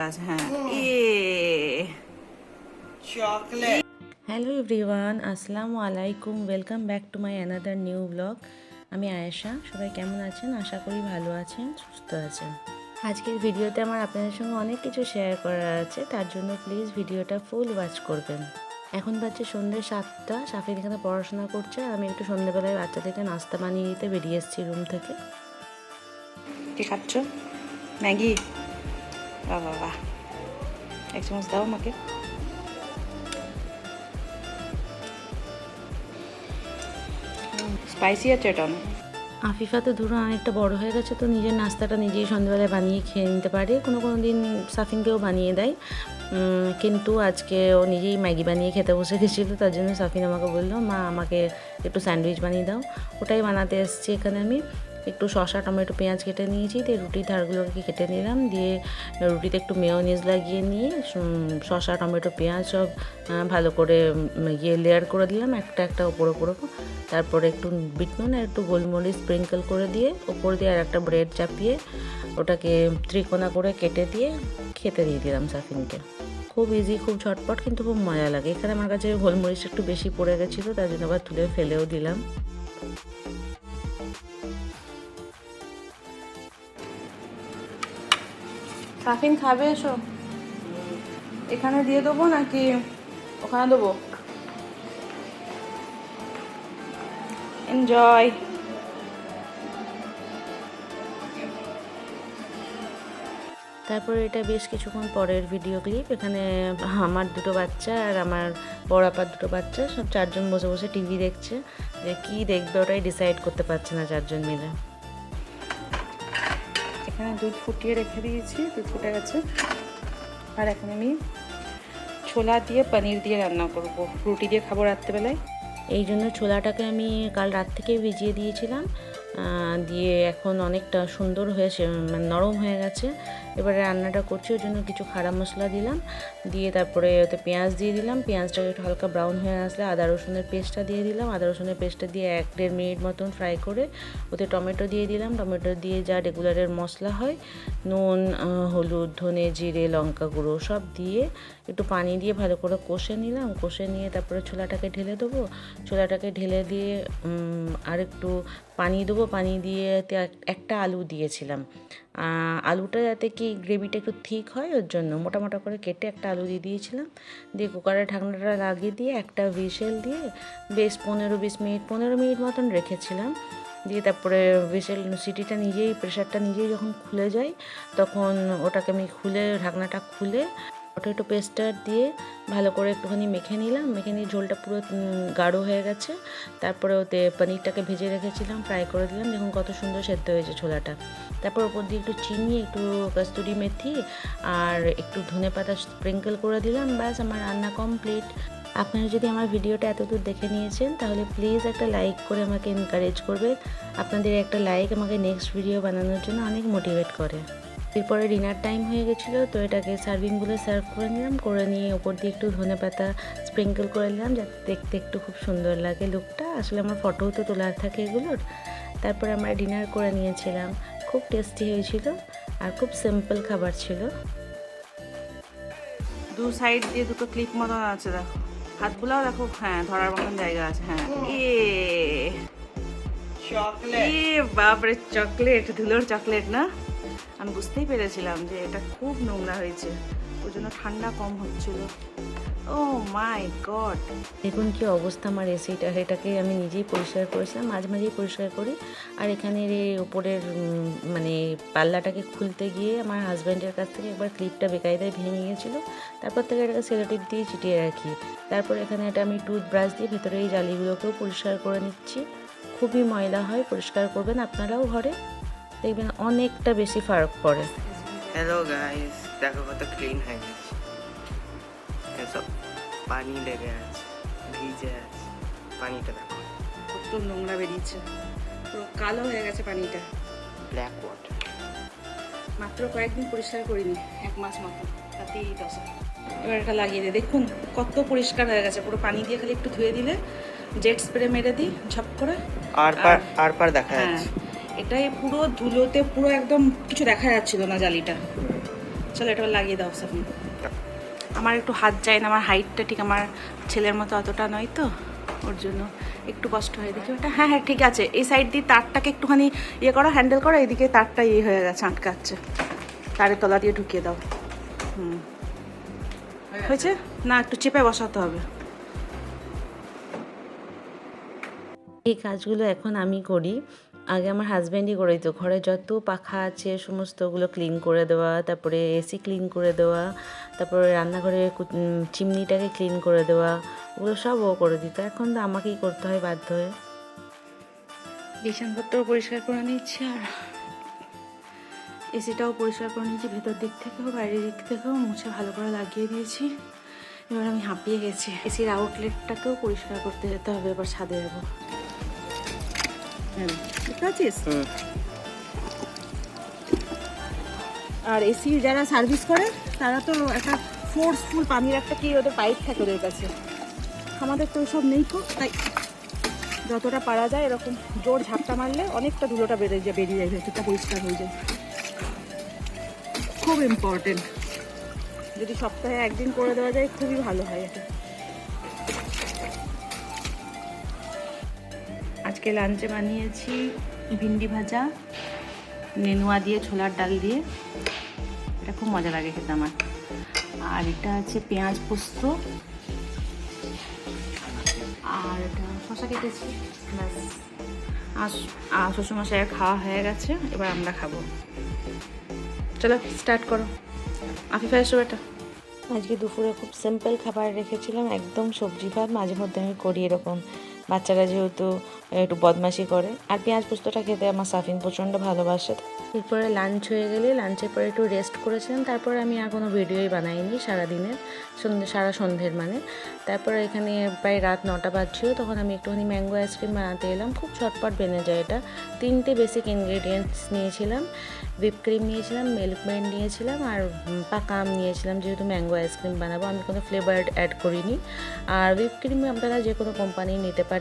হ্যাঁ. Hello everyone আসসালামু আলাইকুম। Welcome back to my another new blog. আমি আয়েশা সবাই কেমন আছেন? আশা করি ভালো আছেন সুস্থ আছেন। আজকের ভিডিওতে আমার আপনাদের সঙ্গে অনেক কিছু শেয়ার করার আছে তার জন্য প্লিজ ভিডিওটা ফুল ওয়াচ করবেন। এখন বাজছে সন্ধ্যে সাতটা সাফিন এখানে পড়াশোনা করছে আর আমি একটু সন্ধ্যেবেলায় বাচ্চাদেরকে নাস্তা বানিয়ে দিতে বেরিয়ে এসেছি রুম থেকে। কি খাচ্ছ? ম্যাগি? বাহ বাহ এক চামচ দাও আমাকে স্পাইসি আছে এটা আফিফা তো ধরুন অনেকটা বড় হয়ে গেছে, তো নিজের নাস্তাটা নিজেই সন্ধ্যেবেলায় বানিয়ে খেয়ে নিতে পারে। কোনো কোনো দিন সাফিনকেও বানিয়ে দেয়। কিন্তু আজকে ও নিজেই ম্যাগি বানিয়ে খেতে বসে গেছিল, তার জন্য সাফিন আমাকে বলল, মা, আমাকে একটু স্যান্ডউইচ বানিয়ে দাও। ওটাই বানাতে এসেছি এখানে আমি। একটু শসা, টমেটো, পেঁয়াজ কেটে নিয়েছি, দিয়ে রুটির ধারগুলোকে কেটে নিলাম, দিয়ে রুটিতে একটু মেয়োনিজ লাগিয়ে নিয়ে শসা, টমেটো, পেঁয়াজ সব ভালো করে ইয়ে লেয়ার করে দিলাম, একটা একটা ওপর ওপর। তারপরে একটু বিট নুন আর একটু গোলমরিচ স্প্রিঙ্কল করে দিয়ে, ওপর দিয়ে আর একটা ব্রেড চাপিয়ে, ওটাকে ত্রিকোণা করে কেটে দিয়ে খেতে দিয়ে দিলাম সাফিনকে। খুব ইজি খুব ঝটপট, কিন্তু খুব মজা লাগে। এখানে আমার কাছে গোলমরিচ একটু বেশি পড়ে গেছিল, তার জন্য আবার তুলে ফেলেও দিলাম। সাফিন খাবে এসো? এখানে দিয়ে দেবো নাকি ওখানে দেবো? এনজয় তারপরে এটা বেশ কিছুক্ষণ পরের ভিডিও ক্লিপ এখানে আমার দুটো বাচ্চা আর আমার বড় আপার দুটো বাচ্চা। সব চারজন বসে বসে টিভি দেখছে। যে কী দেখবে ওটাই ডিসাইড করতে পারছে না চারজন মিলে। এখানে দুধ ফুটিয়ে রেখে দিয়েছি, দুধ ফুটে গেছে। আর এখন আমি ছোলা দিয়ে পনির দিয়ে রান্না করব। রুটি দিয়ে খাব রাত্রেবেলায়। এই জন্য ছোলাটাকে আমি কাল রাত থেকেই ভিজিয়ে দিয়েছিলাম। দিয়ে এখন অনেকটা সুন্দর হয়েছে মানে নরম হয়ে গেছে। এবারে রান্নাটা করছি ওই জন্য কিছু খাড়া মশলা দিলাম। দিয়ে তারপরে ওতে পেঁয়াজ দিয়ে দিলাম। পেঁয়াজটাকে একটু হালকা ব্রাউন হয়ে আসলে আদা রসুনের পেস্টটা দিয়ে দিলাম। আদা রসুনের পেস্টটা দিয়ে এক দেড় মিনিট মতন ফ্রাই করে ওতে টমেটো দিয়ে দিলাম। টমেটো দিয়ে যা রেগুলারের মশলা হয়, নুন হলুদ, ধনে জিরে, লঙ্কা গুঁড়ো সব দিয়ে একটু পানি দিয়ে ভালো করে কষে নিলাম। কষে নিয়ে তারপরে ছোলাটাকে ঢেলে দেবো। ছোলাটাকে ঢেলে দিয়ে আর একটু পানি দেবো, পানি দিয়ে একটা আলু দিয়েছিলাম। আলুটা যাতে কি গ্রেভিটা একটু ঠিক হয়, ওর জন্য মোটা মোটা করে কেটে একটা আলু দিয়ে দিয়েছিলাম। দিয়ে কুকারের ঢাকনাটা লাগিয়ে দিয়ে একটা হুইসেল দিয়ে বেশ পনেরো বিশ মিনিট, পনেরো মিনিট মতন রেখেছিলাম। দিয়ে তারপরে হুইসেল সিটিটা নিজেই প্রেশারটা নিজেই যখন খুলে যায়, তখন ওটাকে আমি খুলে, ঢাকনাটা খুলে পটেটো পেস্টটা দিয়ে ভালো করে একটুখানি মেখে নিলাম। মেখে নিয়ে ঝোলটা পুরো গাঢ় হয়ে গেছে। তারপরে ওতে পনিরটাকে ভেজে রেখেছিলাম ফ্রাই করে দিলাম। দেখুন কত সুন্দর সেদ্ধ হয়েছে ছোলাটা। তারপর ওপর দিয়ে একটু চিনি, একটু কস্তুরি মেথি আর একটু ধনে পাতা স্প্রিঙ্কেল করে দিলাম। ব্যাস, আমার রান্না কমপ্লিট আপনারা যদি আমার ভিডিওটা এতদূর দেখে নিয়েছেন, তাহলে প্লিজ একটা লাইক করে আমাকে এনকারেজ করবে। আপনাদের একটা লাইক আমাকে নেক্সট ভিডিও বানানোর জন্য অনেক মোটিভেট করে। এরপরে ডিনার টাইম হয়ে গেছিল তো এটাকে সার্ভিংগুলো সার্ভ করে নিলাম। করে নিয়ে ওপর দিয়ে একটু ধনে পাতা স্প্রিঙ্কেল করে নিলাম যাতে দেখতে একটু খুব সুন্দর লাগে লুকটা আসলে আমার ফটোও তো তোলার থাকে এগুলোর। তারপরে আমরা ডিনার করে নিয়েছিলাম। খুব টেস্টি হয়েছিল আর খুব সিম্পল খাবার ছিল। দু সাইড দিয়ে দুটো ক্লিপ মতন আছে দেখো। হাতগুলাও দেখো হ্যাঁ ধরার মতন জায়গা আছে হ্যাঁ। এ Chocolate. বাপরে চকলেট ধুলোর চকলেট না? আমি বুঝতেই পেরেছিলাম যে এটা খুব নোংরা হয়েছে। ওই জন্য ঠান্ডা কম হচ্ছিল। ও মাই গড দেখুন কি অবস্থা আমার এসিটা এটাকে আমি নিজেই পরিষ্কার করেছিলাম, মাঝে মাঝেই পরিষ্কার করি। আর এখানের এই ওপরের মানে পাল্লাটাকে খুলতে গিয়ে আমার হাজব্যান্ডের কাছ থেকে একবার ক্লিপটা বেকায়দায় ভেঙে গিয়েছিল। তারপর থেকে এটাকে সেলোটিপ দিয়ে চিটিয়ে রাখি। তারপর এখানে এটা আমি টুথব্রাশ দিয়ে ভেতরে এই জালিগুলোকেও পরিষ্কার করে নিচ্ছি। খুবই ময়লা হয়, পরিষ্কার করবেন আপনারাও ঘরে। দেখবেন অনেকটা বেশি ফারাক পড়ে। হ্যালো গাইস দেখো কত ক্লিন হয়ে গেছে। এসব পানি লেগে আছে ভিজে আছে পানিটা দেখো। কত নোংরা বেরিয়েছে। পুরো কালো হয়ে গেছে পানিটা। ব্ল্যাক ওয়াটার মাত্র কয়েকদিন পরিষ্কার করিনি এক মাস মতো তাতেই দশা এবার এটা লাগিয়ে দিই। দেখুন কত পরিষ্কার হয়ে গেছে। পুরো পানি দিয়ে খালি একটু ধুয়ে দিলে জেট স্প্রে মেরে দিই ঝপ করে। আর পার আর পার দেখা হ্যাঁ যাচ্ছে। এটাই পুরো ধুলোতে পুরো একদম কিছু দেখা যাচ্ছিল না জালিটা। চলো এটা লাগিয়ে দাও, সাফিন। আমার একটু হাত যায় না, আমার হাইটটা ঠিক আমার ছেলের মতো অতটা নয় তো, ওর জন্য একটু কষ্ট হয়। দেখি ওটা হ্যাঁ হ্যাঁ ঠিক আছে। এই সাইড দিয়ে তারটাকে একটুখানি ইয়ে করো হ্যান্ডেল করো এইদিকে তারটা ইয়ে হয়ে গেছে, আটকাচ্ছে। তারের তলা দিয়ে ঢুকিয়ে দাও। হুম। হয়েছে? না, একটু চেপে বসাতে হবে। এই কাজগুলো এখন আমি করি। আগে আমার হাজব্যান্ডই করে দিত। ঘরে যত পাখা আছে, সমস্তগুলো ক্লিন করে দেওয়া, তারপরে এসি ক্লিন করে দেওয়া, তারপরে রান্নাঘরে চিমনিটাকে ক্লিন করে দেওয়া, ওগুলো সব ও করে দিত। এখন তো আমাকেই করতে হয় বাধ্য হয়ে। বিছানপত্র পরিষ্কার করে নিচ্ছি আর এসিটাও পরিষ্কার করে নিয়েছি। ভেতর দিক থেকেও, বাইরের দিক থেকেও মুছে ভালো করে লাগিয়ে দিয়েছি। এবার আমি হাঁপিয়ে গেছি। এসির আউটলেটটাকেও পরিষ্কার করতে যেতে হবে, এবার ছাদে যাব। হ্যাঁ বুঝতে পারছিস আর এসি যারা সার্ভিস করে তারা তো একটা ফোর্সফুল পানির একটা কি ওদের পাইপ থাকে ওদের কাছে। আমাদের তো সব নেই তো তাই যতটা পারা যায় এরকম জোর ঝাপটা মারলে অনেকটা ধুলোটা বেড়ে যায় বেরিয়ে যায় ভেতরটা পরিষ্কার হয়ে যায়। খুব ইম্পর্টেন্ট যদি সপ্তাহে একদিন করে দেওয়া যায় খুবই ভালো হয় এটা। আজকে লাঞ্চে বানিয়েছি ভিন্ডি ভাজা, নেনুয়া দিয়ে, ছোলার ডাল দিয়ে। এটা খুব মজা লাগে খেতে আমার। আর এটা আছে পেঁয়াজ পোস্ত। আর এটা শশা কেটেছি, ব্যাস। আর শ্বশুরমশাইয়ের খাওয়া হয়ে গেছে, এবার আমরা খাব। চলো স্টার্ট করো। আফিফা, এসো এটা আজকে দুপুরে খুব সিম্পল খাবার রেখেছিলাম, একদম সবজি ভাত, মাঝে মধ্যে আমি করি এরকম। বাচ্চারা যেহেতু একটু বদমাশি করে। আর পেঁয়াজ পোস্তটা খেতে আমার সাফিন প্রচণ্ড ভালোবাসে। এরপরে লাঞ্চ হয়ে গেলে লাঞ্চের পরে একটু রেস্ট করেছিলাম। তারপরে আমি আর কোনো ভিডিওই বানাইনি সারাদিনের সন্ধ্যে সারা সন্ধ্যের মানে। তারপরে এখানে প্রায় রাত নটা বাজছিল, তখন আমি একটুখানি ম্যাঙ্গো আইসক্রিম বানাতে এলাম। খুব ঝটপট বেনে যায় এটা। তিনটে বেসিক ইনগ্রেডিয়েন্টস নিয়েছিলাম। হুইপ ক্রিম নিয়েছিলাম মিল্ক মেড নিয়েছিলাম, আর পাকা আম নিয়েছিলাম। যেহেতু ম্যাঙ্গো আইসক্রিম বানাবো, আমি কোনো ফ্লেভার অ্যাড করিনি। আর হুইপ ক্রিম আপনারা যে কোনো কোম্পানি নিতে পারেন।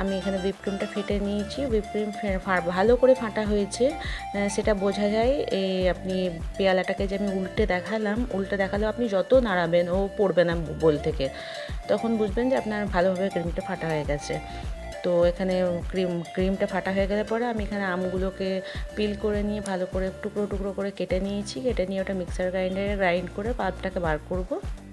আমি এখানে ক্রিমটা ফেটে নিয়েছি। ক্রিম ভালো করে ফাটা হয়েছে। সেটা বোঝা যায় এই আপনি পেয়ালাটাকে যে আমি উল্টে দেখালাম, উল্টে দেখালেও আপনি যত নাড়াবেন ও পড়বে না বোল থেকে। তখন বুঝবেন যে আপনার ভালোভাবে ক্রিমটা ফাটা হয়ে গেছে। তো এখানে ক্রিম ক্রিমটা ফাটা হয়ে গেলে পরে আমি এখানে আমগুলোকে পিল করে নিয়ে ভালো করে টুকরো টুকরো করে কেটে নিয়েছি। কেটে নিয়ে ওটা মিক্সার গ্রাইন্ডারে গ্রাইন্ড করে পাল্পটাকে বার করব।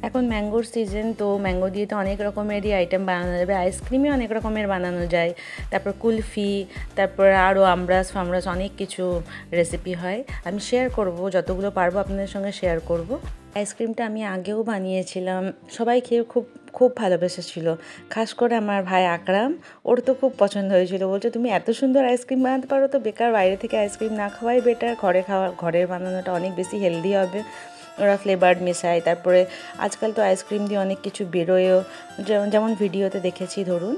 এখন ম্যাঙ্গোর সিজন তো ম্যাঙ্গো দিয়ে তো অনেক রকমেরই আইটেম বানানো যাবে। আইসক্রিমই অনেক রকমের বানানো যায়। তারপর কুলফি, তারপর আরও আমরাস, ফামরাস অনেক কিছু রেসিপি হয়। আমি শেয়ার করব, যতগুলো পারব আপনাদের সঙ্গে শেয়ার করব। আইসক্রিমটা আমি আগেও বানিয়েছিলাম। সবাই খেয়ে খুব খুব ভালোবেসেছিল খাস করে আমার ভাই আকরাম, ওর তো খুব পছন্দ হয়েছিল। বলছে, তুমি এত সুন্দর আইসক্রিম বানাতে পারো তো, বেকার বাইরে থেকে আইসক্রিম না খাওয়াই বেটার ঘরে খাওয়া, ঘরের বানানোটা অনেক বেশি হেলদি হবে। ওরা ফ্লেভার্ড মেশায়। তারপরে আজকাল তো আইসক্রিম দিয়ে অনেক কিছু বেরোয়ও। যেমন ভিডিওতে দেখেছি, ধরুন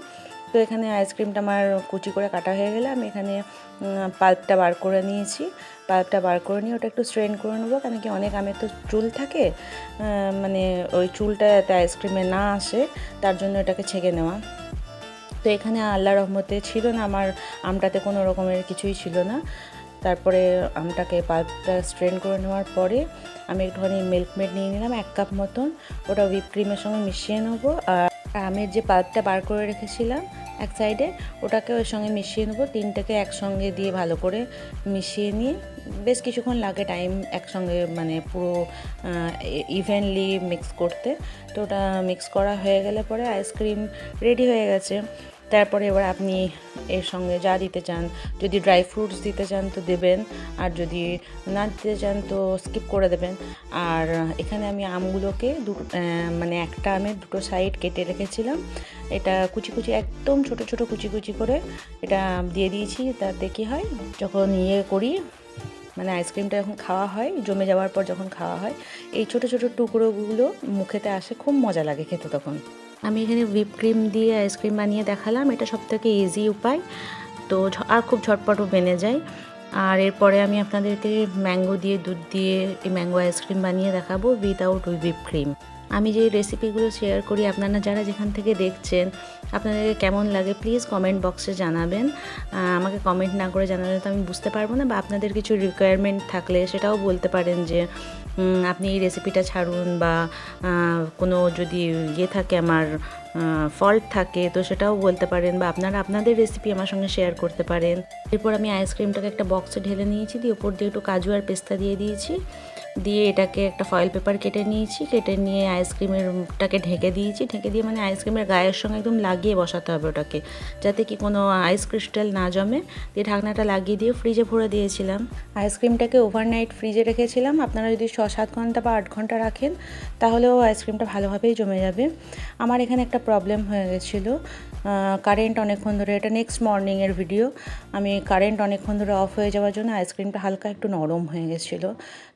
তো এখানে আইসক্রিমটা আমার কুচি করে কাটা হয়ে গেলে আমি এখানে পাল্পটা বার করে নিয়েছি। পাল্পটা বার করে নিয়ে ওটা একটু স্ট্রেন করে নেব, কেন কি অনেক আমের তো চুল থাকে মানে ওই চুলটা যাতে আইসক্রিমে না আসে, তার জন্য এটাকে ছেঁকে নেওয়া। তো এখানে আল্লাহ রহমতে ছিল না, আমার আমটাতে কোনো রকমের কিছুই ছিল না। তারপরে আমটাকে পাল্পটা স্ট্রেন করে নেওয়ার পরে আমি একটুখানি মিল্ক মেড নিয়ে নিলাম এক কাপ মতন, ওটা হুইপ ক্রিমের সঙ্গে মিশিয়ে নেব। আর আমের যে পাল্পটা বার করে রেখেছিলাম এক সাইডে ওটাকে ওর সঙ্গে মিশিয়ে নেব। তিনটাকে একসঙ্গে দিয়ে ভালো করে মিশিয়ে নিয়ে বেশ কিছুক্ষণ লাগে টাইম একসঙ্গে মানে পুরো ইভেনলি মিক্স করতে। তো ওটা মিক্স করা হয়ে গেলে পরে আইসক্রিম রেডি হয়ে গেছে। তারপরে এবার আপনি এর সঙ্গে যা দিতে চান, যদি ড্রাই ফ্রুটস দিতে চান তো দেবেন, আর যদি না দিতে চান তো স্কিপ করে দেবেন। আর এখানে আমি আমগুলোকে দু মানে একটা আমের দুটো সাইড কেটে রেখেছিলাম। এটা কুচি কুচি, একদম ছোট ছোট কুচি কুচি করে এটা দিয়ে দিয়েছি। তাতে কী হয়, যখন ইয়ে করি মানে আইসক্রিমটা যখন খাওয়া হয়, জমে যাওয়ার পর যখন খাওয়া হয়, এই ছোট ছোট টুকরোগুলো মুখেতে আসে, খুব মজা লাগে খেতে তখন। আমি এখানে হুইপ ক্রিম দিয়ে আইসক্রিম বানিয়ে দেখালাম। এটা সব থেকে ইজি উপায়। তো আর খুব ঝটপটও বেনে যায়। আর এরপরে আমি আপনাদেরকে ম্যাঙ্গো দিয়ে, দুধ দিয়ে এই ম্যাঙ্গো আইসক্রিম বানিয়ে দেখাবো উইদাউট হুইপ ক্রিম আমি যে রেসিপিগুলো শেয়ার করি, আপনারা যারা যেখান থেকে দেখছেন, আপনাদেরকে কেমন লাগে প্লিজ কমেন্ট বক্সে জানাবেন। আমাকে কমেন্ট না করে জানালে তো আমি বুঝতে পারব না বা আপনাদের কিছু রিকোয়ারমেন্ট থাকলে সেটাও বলতে পারেন যে আপনি এই রেসিপিটা ছাড়ুন বা কোনো যদি ইয়ে থাকে আমার ফল্ট থাকে, তো সেটাও বলতে পারেন বা আপনারা আপনাদের রেসিপি আমার সঙ্গে শেয়ার করতে পারেন। এরপর আমি আইসক্রিমটাকে একটা বক্সে ঢেলে নিয়েছি, দিয়ে ওপর দিয়ে একটু কাজু আর পেস্তা দিয়ে দিয়েছি। দিয়ে এটাকে একটা ফয়েল পেপার কেটে নিয়েছি, কেটে নিয়ে আইসক্রিমেরটাকে ঢেকে দিয়েছি। ঢেকে দিয়ে মানে আইসক্রিমের গায়ের সঙ্গে একদম লাগিয়ে বসাতে হবে ওটাকে, যাতে কি কোনো আইস ক্রিস্টাল না জমে। দিয়ে ঢাকনাটা লাগিয়ে দিয়ে ফ্রিজে ভরে দিয়েছিলাম। আইসক্রিমটাকে ওভারনাইট ফ্রিজে রেখেছিলাম। আপনারা যদি ছ সাত ঘণ্টা বা আট ঘণ্টা রাখেন, তাহলেও আইসক্রিমটা ভালোভাবেই জমে যাবে। আমার এখানে একটা প্রবলেম হয়ে গেছিল। কারেন্ট অনেকক্ষণ ধরে, এটা নেক্সট মর্নিংয়ের ভিডিও আমি কারেন্ট অনেকক্ষণ ধরে অফ হয়ে যাওয়ার জন্য আইসক্রিমটা হালকা একটু নরম হয়ে গেছিল।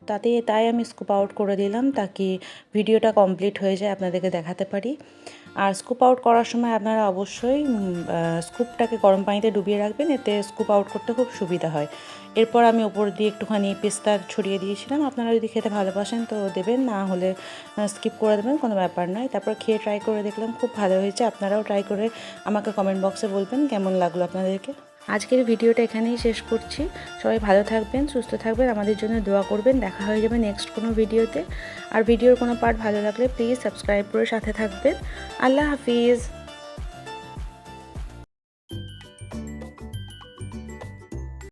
তাতে তাই আমি স্কুপ আউট করে দিলাম, তাকে ভিডিওটা কমপ্লিট হয়ে যায়, আপনাদেরকে দেখাতে পারি। আর স্কুপ আউট করার সময় আপনারা অবশ্যই স্কুপটাকে গরম পানিতে ডুবিয়ে রাখবেন, এতে স্কুপ আউট করতে খুব সুবিধা হয়। এরপর আমি ওপর দিয়ে একটুখানি পেস্তা ছড়িয়ে দিয়েছিলাম। আপনারা যদি খেতে ভালোবাসেন তো দেবেন, না হলে স্কিপ করে দেবেন, কোনো ব্যাপার নয়। তারপর খেয়ে ট্রাই করে দেখলাম, খুব ভালো হয়েছে। আপনারাও ট্রাই করে আমাকে কমেন্ট বক্সে বলবেন কেমন লাগল আপনাদেরকে। আজকের ভিডিওটা এখানেই শেষ করছি। সবাই ভালো থাকবেন, সুস্থ থাকবেন, আমাদের জন্য দোয়া করবেন। দেখা হয়ে যাবে নেক্সট কোনো ভিডিওতে। আর ভিডিওর কোনো পার্ট ভালো লাগলে প্লিজ সাবস্ক্রাইব করে সাথে থাকবেন। আল্লাহ হাফিজ।